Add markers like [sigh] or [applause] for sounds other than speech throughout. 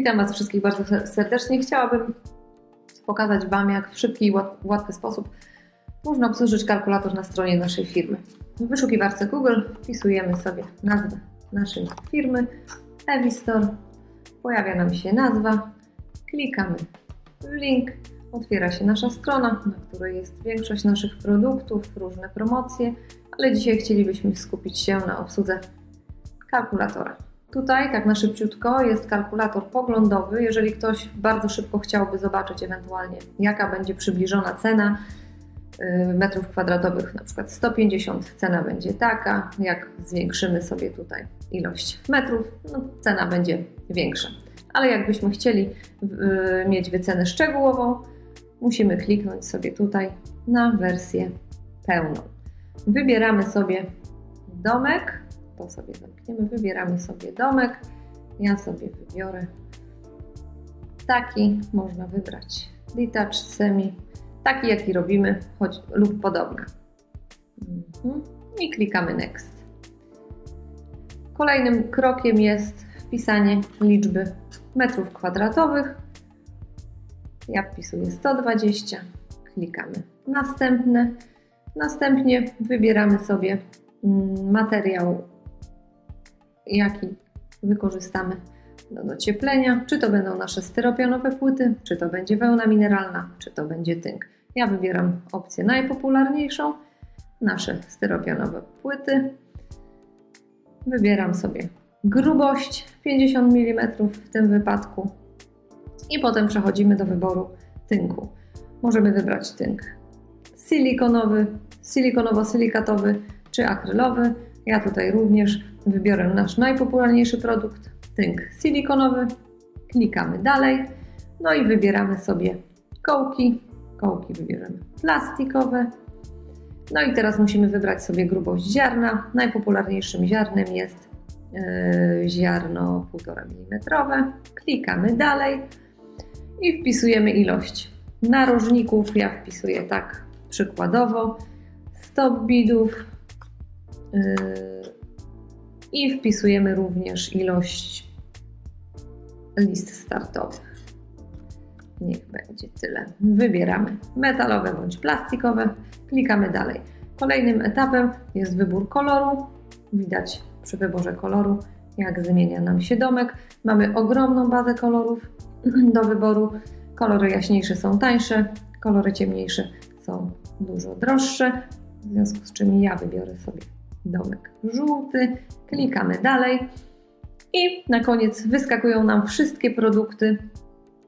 Witam Was wszystkich bardzo serdecznie. Chciałabym pokazać Wam, jak w szybki i łatwy sposób można obsłużyć kalkulator na stronie naszej firmy. W wyszukiwarce Google wpisujemy sobie nazwę naszej firmy, Evistor, pojawia nam się nazwa, klikamy w link, otwiera się nasza strona, na której jest większość naszych produktów, różne promocje, ale dzisiaj chcielibyśmy skupić się na obsłudze kalkulatora. Tutaj, tak na szybciutko, jest kalkulator poglądowy. Jeżeli ktoś bardzo szybko chciałby zobaczyć ewentualnie, jaka będzie przybliżona cena y, metrów kwadratowych, na przykład 150, cena będzie taka. Jak zwiększymy sobie tutaj ilość metrów, no, cena będzie większa. Ale jakbyśmy chcieli y, mieć wycenę szczegółową, musimy kliknąć sobie tutaj na wersję pełną. Wybieramy sobie domek, to sobie zamkniemy, wybieramy sobie domek. Ja sobie wybiorę taki, można wybrać detached semi, taki jaki robimy, choć lub podobny. Mhm. I klikamy next. Kolejnym krokiem jest wpisanie liczby metrów kwadratowych. Ja wpisuję 120, klikamy następne. Następnie wybieramy sobie mm, materiał jaki wykorzystamy do docieplenia. Czy to będą nasze styropianowe płyty, czy to będzie wełna mineralna, czy to będzie tynk. Ja wybieram opcję najpopularniejszą, nasze styropianowe płyty. Wybieram sobie grubość 50 mm w tym wypadku i potem przechodzimy do wyboru tynku. Możemy wybrać tynk silikonowy, silikonowo-silikatowy czy akrylowy. Ja tutaj również wybiorę nasz najpopularniejszy produkt, tynk silikonowy, klikamy dalej, no i wybieramy sobie kołki, kołki wybierzemy plastikowe, no i teraz musimy wybrać sobie grubość ziarna. Najpopularniejszym ziarnem jest yy, ziarno 1,5 mm. Klikamy dalej i wpisujemy ilość narożników. Ja wpisuję tak przykładowo 100 bidów. Yy, i wpisujemy również ilość list startowych. Niech będzie tyle. Wybieramy metalowe bądź plastikowe, klikamy dalej. Kolejnym etapem jest wybór koloru. Widać przy wyborze koloru, jak zmienia nam się domek. Mamy ogromną bazę kolorów [clears throat] do wyboru. Kolory jaśniejsze są tańsze, kolory ciemniejsze są dużo droższe, w związku z czym ja wybiorę sobie domek żółty, klikamy dalej i na koniec wyskakują nam wszystkie produkty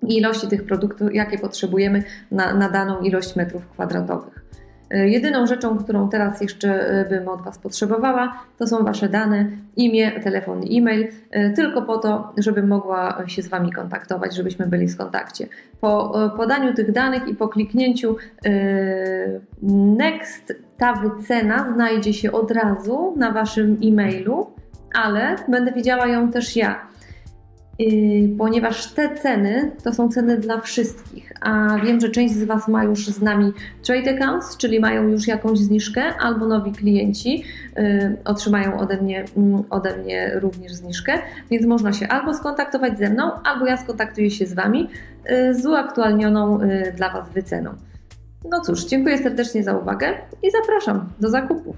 i ilości tych produktów, jakie potrzebujemy na, na daną ilość metrów kwadratowych. E, jedyną rzeczą, którą teraz jeszcze e, bym od Was potrzebowała, to są Wasze dane, imię, telefon e-mail, tylko po to, żebym mogła się z Wami kontaktować, żebyśmy byli w kontakcie. Po podaniu tych danych i po kliknięciu next, ta wycena znajdzie się od razu na Waszym e-mailu, ale będę widziała ją też ja. Yy, ponieważ te ceny to są ceny dla wszystkich, a wiem, że część z Was ma już z nami trade accounts, czyli mają już jakąś zniżkę, albo nowi klienci yy, otrzymają ode mnie, mm, ode mnie również zniżkę, więc można się albo skontaktować ze mną, albo ja skontaktuję się z Wami yy, z uaktualnioną dla Was wyceną. No cóż, dziękuję serdecznie za uwagę i zapraszam do zakupów.